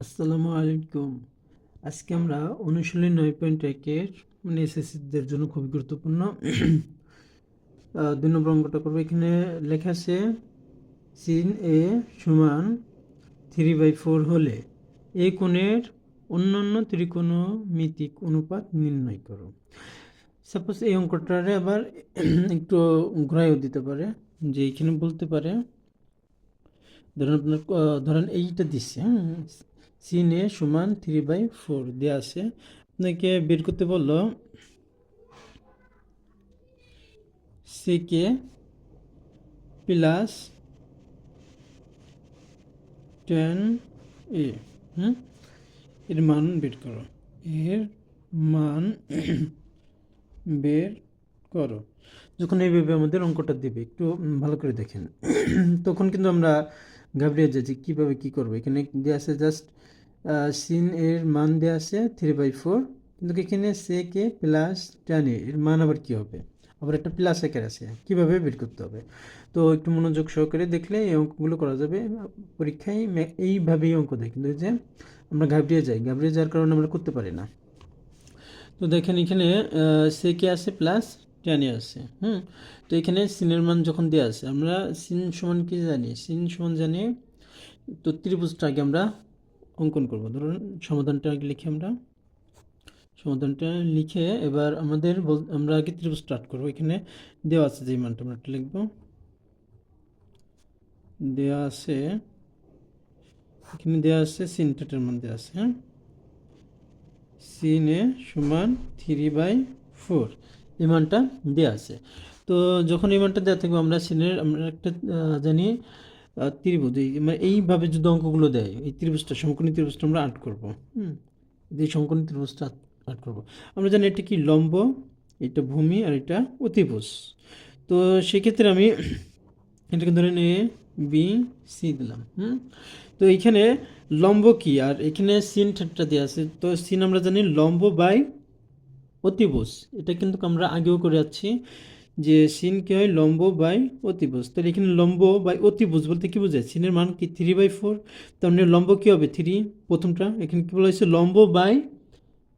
আসসালামু আলাইকুম। আজকে আমরা অনুশীলনী নয় পয়েন্ট একের মানে এসএসসিদের জন্য খুবই গুরুত্বপূর্ণ। দুই নম্বর অঙ্কটা করব। এখানে লেখা আছে সিন এ সমান থ্রি বাই ফোর হলে এই কোণের অন্যান্য ত্রিকোণমিতিক অনুপাত নির্ণয় করো। সাপোজ এই অঙ্কটারে আবার একটু ঘোরাইও দিতে পারে, যে এখানে বলতে পারে, ধরেন আপনার ধরেন এইটা দিচ্ছে হ্যাঁ সিন এ সমান থ্রি বাই ফোর দেওয়া আছে। আপনাকে বের করতে বলল সিকে প্লাস টেন এ, হুম? এর মান বের করো। এর মান বের করো। যখন এইভাবে আমাদের অঙ্কটা দিবে, একটু ভালো করে দেখেন। তখন কিন্তু আমরা ঘাবড়িয়ে যাই যে কীভাবে কী করব? এখানে দেওয়া আছে জাস্ট সিন এর মান দেওয়া আছে থ্রি বাই ফোর কিন্তু এখানে সে কে প্লাস টেন এর মান আবার কী হবে? আবার একটা প্লাস একের আছে। কীভাবে বের করতে হবে? তো একটু মনোযোগ সহকারে দেখলে এই অঙ্কগুলো করা যাবে। পরীক্ষায় এইভাবেই অঙ্ক দেয়। কিন্তু যে আমরা ঘাবড়িয়ে যাই ঘাবড়িয়ে যাওয়ার কারণে আমরা করতে পারি না। তো দেখেন এখানে সে কে আছে প্লাস টেনে আছে, হুম? তো এখানে সিনের মান যখন দেওয়া আছে, আমরা সিন সমান কি জানি? সিন সমান জানি তো ত্রিভুজটা আগে আমরা অঙ্কন করব। ধরুন সমাধানটা আগে লিখি আমরা। সমাধানটা লিখে এবার আমাদের আমরা আগে ত্রিভুজ স্টার্ট করব। এখানে দেওয়া আছে যে মানটা আমরা লিখব। দেওয়া আছে, এখানে দেওয়া আছে সিন থেটার মান দেওয়া আছে হ্যাঁ সিন এ সমান থ্রি বাই ফোর এই মানটা দেওয়া আছে। তো যখন ইমানটা মানটা দেওয়া থাকবে, আমরা সিনের, আমরা একটা জানি ত্রিভুজ মানে এইভাবে যদি অঙ্কগুলো দেয়, এই ত্রিভুজটা, সমকোণী ত্রিভুজটা আমরা আট করব, হুম? এই সমকোণী ত্রিভুজটা আট করব। আমরা জানি এটা কি লম্ব, এটা ভূমি আর এটা অতিভুজ। তো সেক্ষেত্রে আমি এটাকে ধরে এ বি সি দিলাম, হুম? তো এইখানে লম্ব কি? আর এখানে সিন ঠাট্টা দেওয়া আছে। তো সিন আমরা জানি লম্ব বাই অতিভুজ। এটা কিন্তু আমরা আগেও করে যাচ্ছি যে সিন কি হয়? লম্ব বাই অতিভুজ। তাহলে এখানে লম্ব বাই অতিভুজ বলতে কি বোঝায়? সিনের মান কি? থ্রি বাই ফোর তার মানে লম্ব কি হবে? থ্রি প্রথমটা, এখানে কি বলা হয়েছে? লম্ব বাই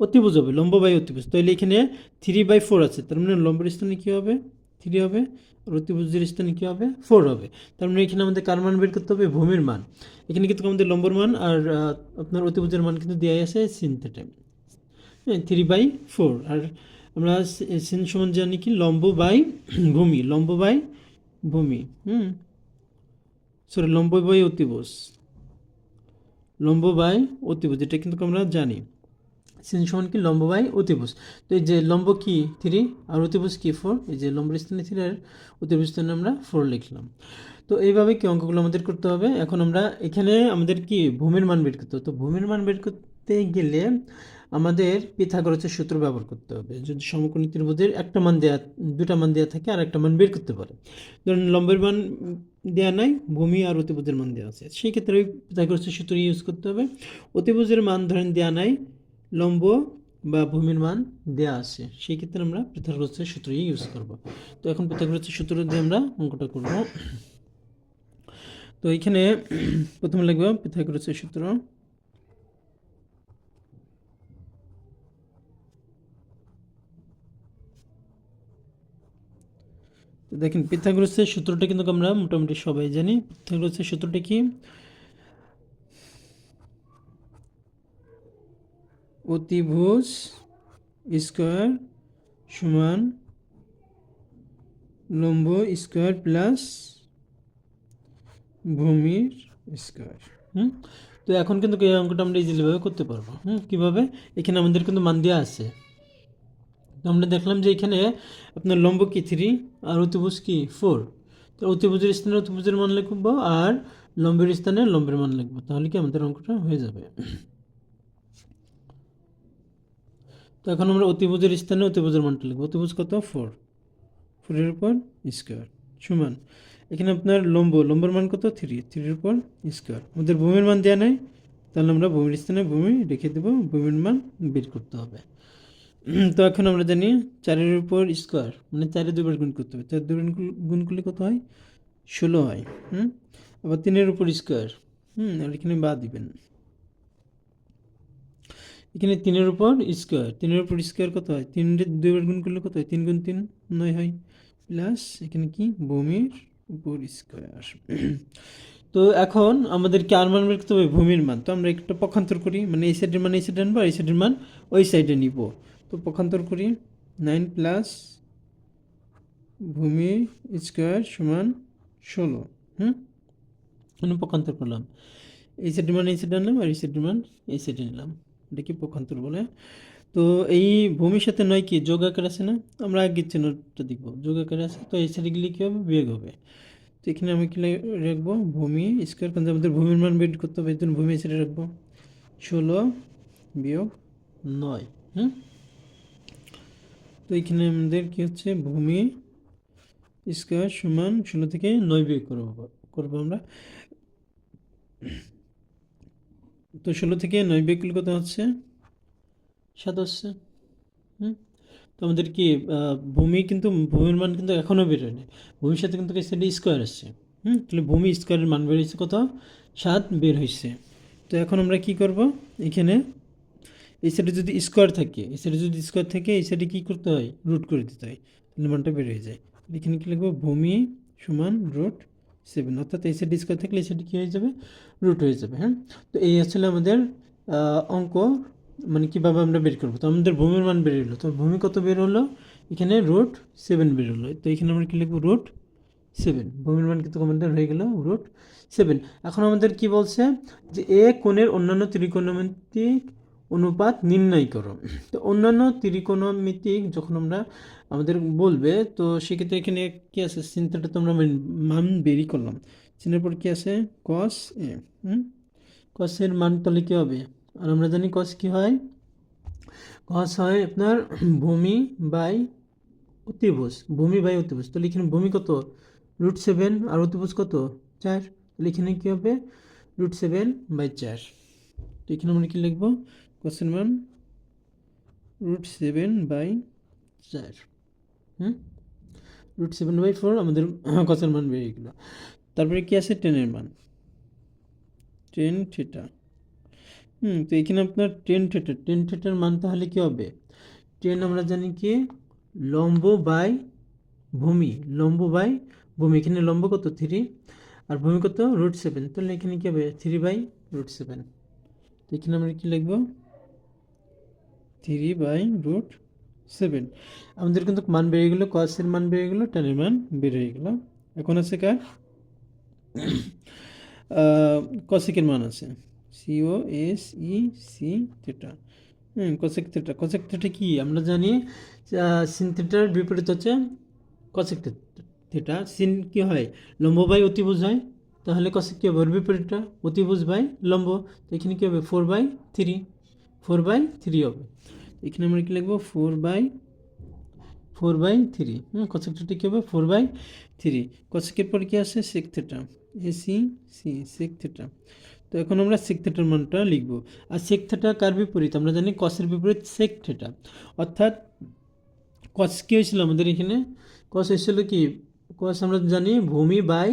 অতিভুজ হবে। লম্ব বাই অতিভুজ। তাহলে এখানে থ্রি বাই ফোর আছে। তার মানে লম্বের স্থানে কী হবে? থ্রি হবে। আর অতিভুজের স্থানে কী হবে? ফোর হবে। তার মানে এখানে আমাদের কার মান বের করতে হবে? ভূমির মান। এখানে কিন্তু আমাদের লম্বর মান আর আপনার অতিভুজের মান কিন্তু দেওয়াই আছে sine theta three by four আর আমরা সেন সমান জানি কি? লম্ব বাই ভূমি। লম্ব বাই ভূমি। হুম? সরি লম্ব বাই অতিভুজ। লম্ব বাই অতিভুজ, এটা কিন্তু আমরা জানি। সিন সমান কি? লম্ব বাই অতিভুজ। তো এই যে লম্ব কি? থ্রি আর অতিভুজ কি? ফোর এই যে লম্বের স্থানে থ্রি আর অতিভুজ স্থানে আমরা ফোর লিখলাম। তো এইভাবে কি অঙ্কগুলো আমাদের করতে হবে? এখন আমরা এখানে আমাদের কি? ভূমির মান বের করতে তো ভূমির মান বের করতে গেলে আমাদের পিথাগোরাসের সূত্র ব্যবহার করতে হবে। যদি সমকোণী ত্রিভুজের একটা মান দেয়া দুটা মান দেওয়া থাকে আর একটা মান বের করতে পারে। ধরুন লম্বের মান দেওয়া নাই, ভূমি আর অতিভুজের মান দেওয়া আছে। সেই ক্ষেত্রে ওই পিথাগোরাসের সূত্র ইউজ করতে হবে। অতিভুজের মান ধরেন দেওয়া নাই, লম্ব বা ভূমির মান দেওয়া আছে। সেই ক্ষেত্রে আমরা পিথাগোরাসের সূত্র ইউজ করব। তো এখন পিথাগোরাসের সূত্র দিয়ে আমরা অঙ্কটা করব। তো এইখানে প্রথমে লিখব পিথাগোরাসের সূত্র। দেখেন পিথাগোরাসের সূত্রটা কিন্তু আমরা মোটামুটি সবাই জানি। পিথাগোরাসের সূত্রটা কি? অতিভুজ স্কোয়ার সমান লম্ব স্কোয়ার প্লাস ভূমির স্কোয়ার। হুম? তো এখন কিন্তু এই অঙ্কটা আমরা ইজিলিভাবে করতে পারব। হুম? কীভাবে? এখানে আমাদের কিন্তু মান দেওয়া আছে। তো আমরা দেখলাম যে এখানে আপনার লম্ব কি? থ্রি আর অতিভুজ কি? ফোর তো অতিভুজের স্থানে অতিভুজের মান লিখব আর লম্বের স্থানে লম্বের মান লিখব। তাহলে কি আমাদের অঙ্কটা হয়ে যাবে? তো এখন আমরা অতিভুজের স্থানে অতিভুজের মানটা লিখব। অতিভুজ কত? ফোর ফোরের উপর স্কোয়ার সমান। এখানে আপনার লম্ব। লম্বের মান কত? থ্রি থ্রির উপর স্কোয়ার আমাদের ভূমির মান দেওয়া নেই। তাহলে আমরা ভূমির স্থানে ভূমি রেখে দেবো। ভূমির মান বের করতে হবে। তো এখন আমরা জানি চারের উপর স্কোয়ার মানে চারে দুবার গুণ করতে হবে। চার দুবার গুণ- করলে কত হয়? ষোলো হয়, হুম? আবার তিনের উপর স্কোয়ার, হুম? এখানে বা দিবেন। এখানে তিনের উপর স্কোয়ার, তিনের উপর স্কোয়ার কত হয়? তিনের দুইবার গুণ করলে কত হয়? তিন গুণ তিন নয় হয়। প্লাস এখানে কি? ভূমির উপর স্কোয়ার। তো এখন আমাদেরকে আর মান বের করতে হবে ভূমির মান। তো আমরা একটা পক্ষান্তর করি মানে এই সাইডের মান, এই সাইডে আনব আর এই সাইডের মান, ওই সাইডে নিব। তো পক্ষান্তর করি। নাইন প্লাস ভূমি স্কোয়ার সমান ষোলো, হুম? পক্ষান্তর করলাম। এই সাইডের মান, এই সাইডে আনলাম আর এই সাইডের মান, এই সাইডে নিলাম। এটা কি পক্ষান্তর বলে? তো এই ভূমির সাথে নয় কি? যোগ আকার আছে না? আমরা আগের চিহ্নটা দিব যোগ আকার আছে, তো এই সাইডে গেলে কী হবে? বিয়োগ হবে। তো এখানে আমি কি রাখব? ভূমি স্কোয়ার, কারণ আমাদের ভূমির মান বের করতে হবে, এই জন্য ভূমি সাইডে রাখব। ষোলো বিয়োগ নয়, হুম? তো এখানে আমাদের কি হচ্ছে ভূমি স্কোয়ার সমান ষোলো থেকে নয় বিয়োগ করব করব আমরা। তো ষোলো থেকে নয় বিয়োগ করলে কত হচ্ছে? সাত হচ্ছে। হুম? তো আমাদের কি ভূমি কিন্তু, ভূমির মান কিন্তু এখনও বেরোয়নি ভূমির সাথে কিন্তু সেটা স্কোয়ার আসছে হুম? তাহলে ভূমি স্কোয়ারের মান বের কত? সাত বের হয়েছে। তো এখন আমরা কি করব? এখানে এই সাইডে যদি স্কোয়ার থাকে, এই সাইডে যদি স্কোয়ার থাকে, এই সাইডে কী করতে হয়? রুট করে দিতে হয়। তাহলে মানটা বের হয়ে যায়। এখানে কী লিখব? ভূমি সমান রুট সেভেন অর্থাৎ এই সাইডে স্কোয়ার থাকলে এই সাইডে কী হয়ে যাবে? রুট হয়ে যাবে হ্যাঁ? তো এই আসলে আমাদের অঙ্ক মানে কীভাবে আমরা বের করব? তো আমাদের ভূমির মান বের হলো। তো ভূমি কত বের হলো? এখানে রুট সেভেন বের হলো। তো এখানে আমরা কী লিখব? রুট সেভেন ভূমির মান কিন্তু আমাদের হয়ে গেল রুট সেভেন এখন আমাদের কি বলছে? যে এ কোণের অন্যান্য ত্রিকোণমিতিক অনুপাত নির্ণয় করো। তো অন্যান্য ত্রিকোণমিতিক যখন আমরা আমাদের বলবে, তো সেক্ষেত্রে এখানে কি আছে? চিন্তাটা তো আমরা মান- বেরই করলাম। চিহ্নের পর কি আছে? কস এ কসের মান তাহলে কী হবে? আর আমরা জানি কস কি হয়? কস হয় আপনার ভূমি বাই অতিভুজ, ভূমি বাই অতিভুজ। তাহলে এখানে ভূমি কত? রুট সেভেন আর অতিভুজ কত? চার। তাহলে এখানে কী হবে? রুট সেভেন বাই চার। তো এখানে আমরা কী লিখব? কোশ্চেন মান রুট সেভেন বাই চার হুম? রুট সেভেন বাই ফোর আমাদের কোশ্চেন মান বেরিয়ে গেলো। তারপরে কি আছে? টেনের মান। টেন থিটা হুম, তো এখানে আপনার টেন থিটা টেন থিটার মান তাহলে কী হবে? টেন আমরা জানি কি? লম্ব বাই ভূমি। লম্ব বাই ভূমি। এখানে লম্ব কত? থ্রি আর ভূমি কত? রুট সেভেন তাহলে এখানে কী হবে? থ্রি বাই রুট সেভেন তো এখানে আমরা কী লিখব? থ্রি বাই রুট সেভেন আমাদের কিন্তু মান বেড়ে গেলো কসের মান বেড়ে গেলো টেনের মান বেড়ে গেলো। এখন আছে কার? কসেকের মান আছে। C O S E C theta হুম কসেক থেটা কসেক থেটা কি? আমরা জানি সিন থেটার বিপরীত হচ্ছে কসেক থেটা সিন কি হয়? লম্ব বাই অতিভুজ হয়। তাহলে কসেক কী হবে? বিপরীতটা অতিভুজ বাই লম্ব। তো এখানে কী হবে? Four by three four by three হবে। এখানে আমরা কি লিখব? Four by four by three. Hmm cosec theta কী হবে? Four by three. কসেকের পর কি আছে? সেক থেটা এ সি সি সেক থেটা তো এখন আমরা সেক থেটার মানটা লিখব। আর সেক থেটা কার বিপরীত? আমরা জানি কসের বিপরীত সেক থেটা অর্থাৎ কস কী হয়েছিল আমাদের এখানে? কস হয়েছিল কি? কস আমরা জানি ভূমি বাই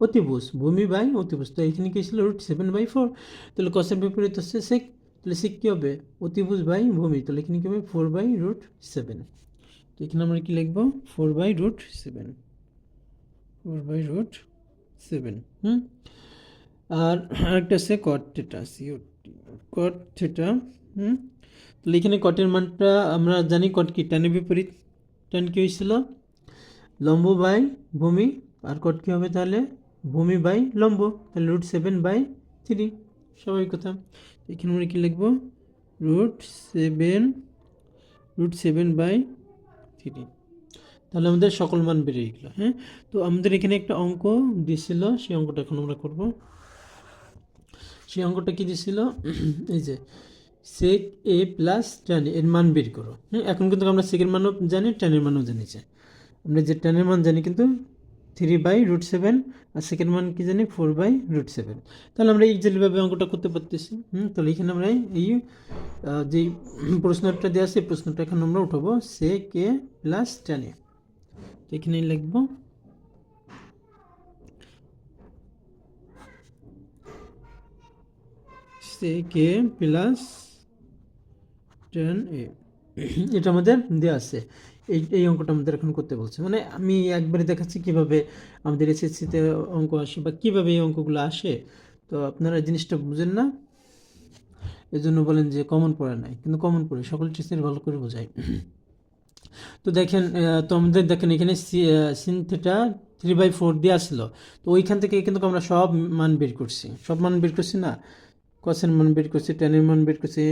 অতিভুজ। ভূমি বাই অতিভুজ। তো এখানে কি ছিল রুট সেভেন বাই ফোর তাহলে কসের বিপরীত হচ্ছে সেক তাহলে সে কী হবে? অতিভুজ বাই ভূমি। তাহলে এখানে কী হবে? ফোর বাই রুট সেভেন তো এখানে আমরা কি লিখব? Four by root seven four by root seven hmm? আর আরেকটা আছে cot theta C O T cot theta hmm? তাহলে এখানে কটের মানটা আমরা জানি কট কি? টানের বিপরীত। টান কি হয়েছিল? লম্ব বাই ভূমি। আর কট কী হবে তাহলে? ভূমি বাই লম্ব। তাহলে রুট সেভেন বাই থ্রি স্বাভাবিক কথা। এখানে আমরা কী লিখব? Root seven root seven by three তাহলে আমাদের সকল মান বেরিয়ে গেলো হ্যাঁ? তো আমাদের এখানে একটা অঙ্ক দিয়েছিল সেই অঙ্কটা এখন আমরা করব। সেই অঙ্কটা কি দিয়েছিল এই যে সেক এ প্লাস টেন এর মান বের করো হ্যাঁ? এখন কিন্তু আমরা সেকের মানও জানি টেনের মানও জানিছে আমরা যে টেনের মান জানি কিন্তু থ্রি বাই রুট সেভেন আর সেকেন্ড মান কি জানি ফোর বাই রুট সেভেন তাহলে আমরা ইজিলিভাবে অঙ্কটা করতে পারতেছি, হুম, তাহলে এখানে আমরা এই যে প্রশ্নটা দেওয়া আছে প্রশ্নটা এখন আমরা উঠাবো সেক এ প্লাস টেন এ এখানে লিখব সেক এ প্লাস টেন এ এটা আমাদের দেওয়া আছে। এই অঙ্কটা আমাদের এখন করতে বলছে। মানে আমি একবারে দেখাচ্ছি কীভাবে আমাদের এসএসসিতে অঙ্ক আসে বা কীভাবে এই অঙ্কগুলো আসে। তো আপনারা জিনিসটা বুঝেন না। এই জন্য বলেন যে কমন পড়া নাই, কিন্তু কমন পড়ে, সকল টিচার ভালো করে বোঝায়। তো দেখেন তো আমাদের দেখেন এখানে sine theta three by four দিয়ে আসলো। তো ওইখান থেকে কিন্তু আমরা সব মান বের করছি। সব মান বের করছি না? কসের মান বের করছি টেনের মান বের করছি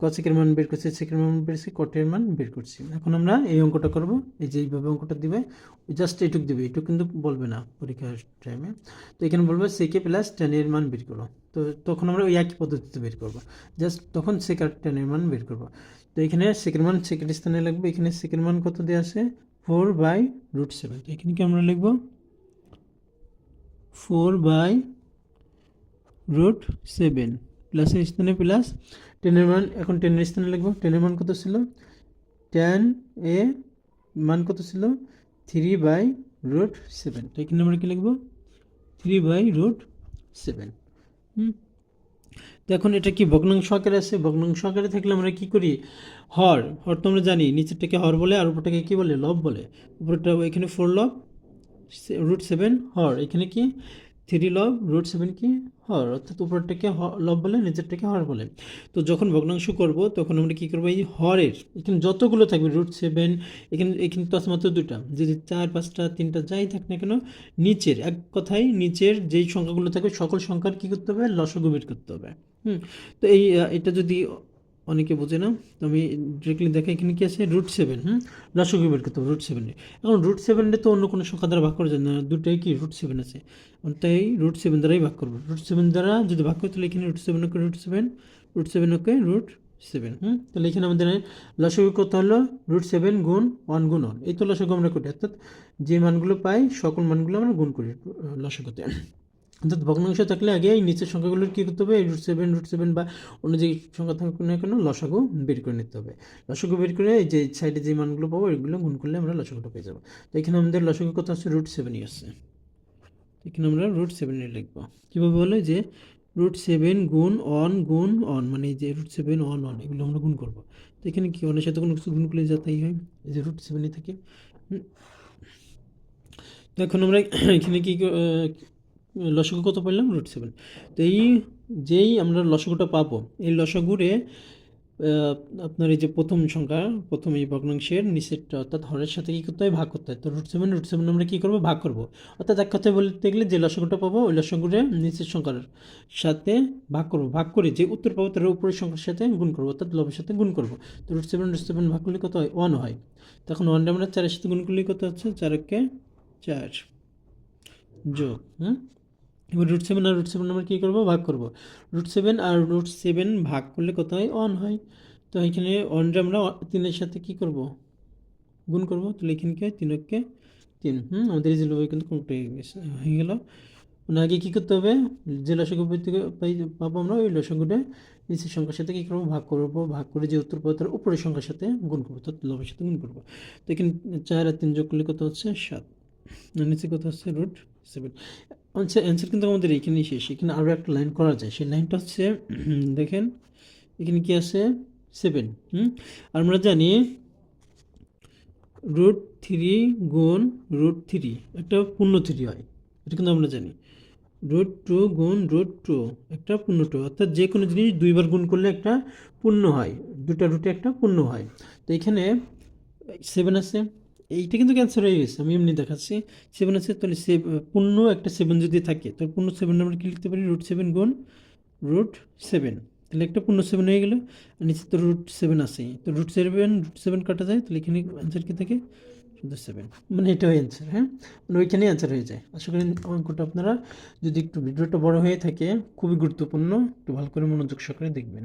কসেকের মান বের করছি, সেকের মান বের করছি কটের মান বের করছি। এখন আমরা এই অঙ্কটা করব, এই যে এইভাবে অঙ্কটা দিবে, জাস্ট এইটুক দিবে, এইটুক কিন্তু বলবে না পরীক্ষার টাইমে তো এখানে বলবে সেকে প্লাস টেনের মান বের করো। তো তখন আমরা ওই একই পদ্ধতিতে বের করব। জাস্ট তখন সেক আর টেনের মান বের করব। তো এখানে সেকেন্ড মান সেকেন্ড স্থানে লাগবে এখানে সেকেন্ড মান কত দেওয়া আছে? ফোর বাই রুট সেভেন তো এখানে কি আমরা লিখব? ফোর বাই রুট সেভেন প্লাসের স্থানে প্লাস টেনের মান, এখন টেনের স্থানে লিখব টেনের মান কত ছিল? টেন এ মান কত ছিল? থ্রি বাই রুট সেভেন তো এখানে আমরা কি লিখব? থ্রি বাই রুট সেভেন হুম। তো এখন এটা কি ভগ্নাংশ আকারে আছে? ভগ্নাংশ আকারে থাকলে আমরা কি করি? হর। হর তো আমরা জানি, নিচেরটাকে হর বলে আর উপরটাকে কি বলে? লব বলে। উপরটা এখানে ফোর লব রুট সেভেন হর। এখানে কি? থ্রি লব রুট সেভেন কি? হর, অর্থাৎ উপরটাকে লব বলে, নিচেরটাকে হর বলে। তো যখন ভগ্নাংশ করব, তখন আমরা কী করব? এই হরের, এখানে যতগুলো থাকবে, রুট সেভেন, এখানে এখানে তো মাত্র দুটা যদি চার, পাঁচটা, তিনটা, যাই থাক না কেন, নিচের, এক কথায় নিচের যেই সংখ্যাগুলো থাকবে, সকল সংখ্যার কী করতে হবে? লসগু করতে হবে। হুম, তো এই এটা যদি অনেকে বোঝে না। আমি ডিরেক্টলি দেখা এখানে কি আছে? রুট সেভেন হুম? লসগু বের করতে রুট সেভেনে এখন রুট সেভেনে তো অন্য কোনো সংখ্যা দ্বারা ভাগ করা যায় না। দুটাই কি রুট সেভেন আছে? তাই রুট সেভেন দ্বারাই ভাগ করব। রুট সেভেন দ্বারা যদি ভাগ করি, তাহলে এখানে root seven okay root seven root seven okay root seven হুম? তাহলে এখানে আমাদের লসগু কত হলো রুট সেভেন গুণ ওয়ান গুণ ওয়ান এই তো লসগু আমরা করি। অর্থাৎ যে মানগুলো পাই, সকল মানগুলো আমরা গুণ করি লসগুতে অর্থাৎ ভগ্নাংশ থাকলে আগে এই নিচের সংখ্যাগুলোর কী করতে হবে? রুট সেভেন রুট সেভেন বা অন্য যে সংখ্যা থাকুক না কেন, লসাগু বের করে নিতে হবে। লসাগু বের করে যে সাইডে যে মানগুলো পাবো এগুলো গুণ করলে আমরা লসাগুটা পেয়ে যাব। তো এখানে আমাদের লসাগু কত আছে? রুট সেভেনই আছে। এখানে আমরা রুট সেভেনই লিখব। কীভাবে বলে যে রুট সেভেন গুণ অন গুণ অন মানে যে রুট সেভেন অন অন এগুলো আমরা গুণ করব। তো এখানে কি অনের সাথে কোনো কিছু গুণ করলে যাতাই হয়? এই যে রুট সেভেনই থাকে। তো এখন আমরা এখানে কী লসগু কত পেলাম রুট সেভেন তো এই যেই আমরা লসগুটা পাবো এই লসগুরে আহ, আপনার এই যে প্রথম সংখ্যা প্রথম এই ভগ্নাংশের নিচেরটা অর্থাৎ হরের সাথে কী করতে হয়? ভাগ করতে হয়। তো রুট সেভেন রুট সেভেন আমরা কী করব? ভাগ করব। অর্থাৎ এক কথায় বলতে গেলে যে লসগুটা পাবো ওই লসগুরে নিচের সংখ্যার সাথে ভাগ করব। ভাগ করে যে উত্তর পাবো তার উপরের সংখ্যার সাথে গুণ করব অর্থাৎ লবের সাথে গুণ করব। তো রুট সেভেন রুট সেভেন ভাগ করলে কত হয়? ওয়ান হয়। তখন ওয়ানটা আমরা চারের সাথে গুণ করলে কত হচ্ছে? চারকে চার যোগ হুম এবার রুট সেভেন আর রুট সেভেন আমরা কী করব? ভাগ করব। রুট সেভেন আর রুট সেভেন ভাগ করলে কত হয়? অন হয়। তো এখানে অনটা আমরা তিনের সাথে কী করব? গুণ করব। তাহলে এখানে কি হয়? তিনকে তিন। হুম, আমাদের যে কিন্তু কমপ্লিট হয়ে গেছে, হয়ে গেল। মানে আগে কী করতে হবে? যে পাই পাবো আমরা, ওই লসগুটা নিচের সংখ্যার সাথে কী করব? ভাগ করব। ভাগ করে যে উত্তর পাবো তার উপরের সংখ্যার সাথে গুণ করব তো লবের সাথে গুণ করব। তো এখানে চার আর তিন যোগ করলে কত হচ্ছে? সাত। নিচে কত হচ্ছে? রুট সেভেন আচ্ছা অ্যান্সার কিন্তু আমাদের এখানেই শেষ। এখানে আরও একটা লাইন করা যায়। সেই লাইনটা হচ্ছে দেখেন, এখানে কি আছে? সেভেন হুম? আর আমরা জানি রুট থ্রি গুণ রুট থ্রি একটা পূর্ণ থ্রি হয়। এটা কিন্তু আমরা জানি। রুট টু গুণ রুট টু একটা পূর্ণ টু অর্থাৎ যে কোনো জিনিস দুইবার গুণ করলে একটা পূর্ণ হয়। দুটা রুটে একটা পূর্ণ হয়। তো এখানে সেভেন আছে। এইটা কিন্তু ক্যান্সার হয়ে গেছে। আমি এমনি দেখাচ্ছি। সেভেন আছে, তাহলে সে পূর্ণ একটা সেভেন যদি থাকে, তাহলে পূর্ণ সেভেন আমরা কি লিখতে পারি? রুট সেভেন গুণ রুট সেভেন তাহলে একটা পূর্ণ সেভেন হয়ে গেলো। নিচে তো রুট সেভেন আছে তো রুট সেভেন রুট সেভেন কাটা যায়, তাহলে এখানে অ্যান্সার কী থাকে? শুধু সেভেন মানে এটাও অ্যান্সার হ্যাঁ? মানে ওইখানেই অ্যান্সার হয়ে যায়। আশা করি অঙ্কটা আপনারা যদি একটু ভিডিওটা বড় হয়ে থাকে, খুবই গুরুত্বপূর্ণ। একটু ভালো করে মনোযোগ সহকারে দেখবেন।